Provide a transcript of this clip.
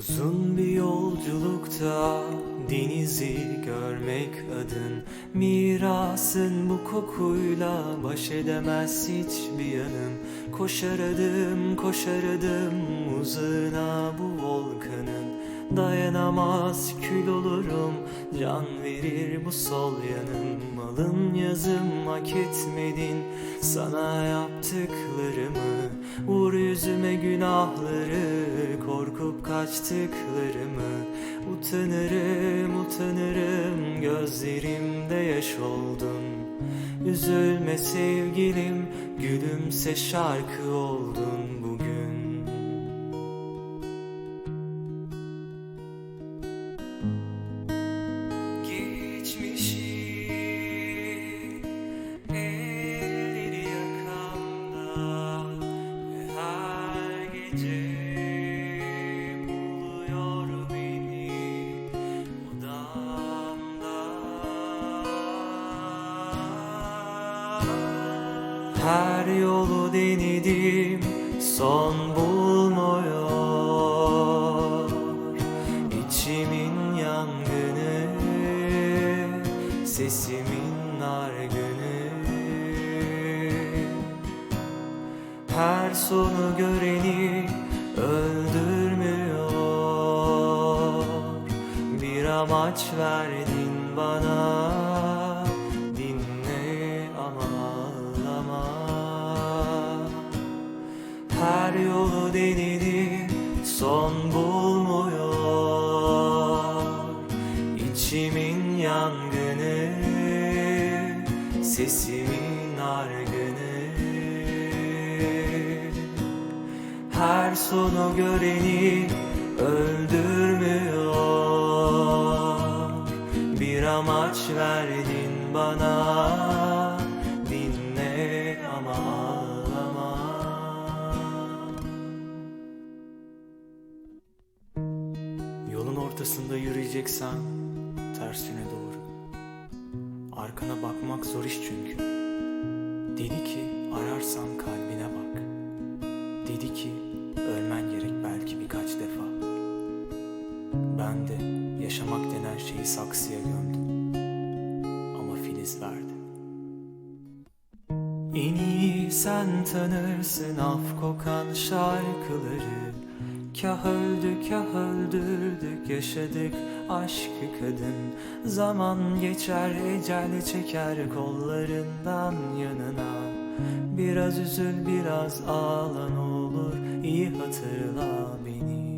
Uzun bir yolculukta denizi görmek adın. Mirasın bu kokuyla baş edemez hiçbir yanım Koşar adım koşar adım uzağına bu volkanın. Dayanamaz kül olurum can verir bu sol yanım Malın yazım hak etmedin sana yaptıklarımı. Vur yüzüme günahları korkup kaçtıklarımı Utanırım utanırım. Gözlerimde yaş oldun Üzülme sevgilim gülümse şarkı oldun bugün Her yolu denedim son bulmuyor. İçimin yangını Sesimin nargını Her sonu göreni öldürmüyor. Bir amaç verdin bana son bulmuyor. İçimin yangını Sesimin argını. Her sonu göreni öldürmüyor. Bir amaç verdin bana ortasında yürüyeceksen ters yöne doğru. Arkana bakmak zor iş çünkü. Dedi ki ararsan kalbine bak. Dedi ki ölmen gerek belki birkaç defa. Ben de yaşamak denen şeyi saksıya gömdüm. Ama filiz verdi. En iyi sen tanırsın af kokan şarkıları Kah öldük kah öldürdük yaşadık aşkı kadın. Zaman geçer ecel çeker kollarından yanına. Biraz üzül biraz ağla ne olur iyi hatırla beni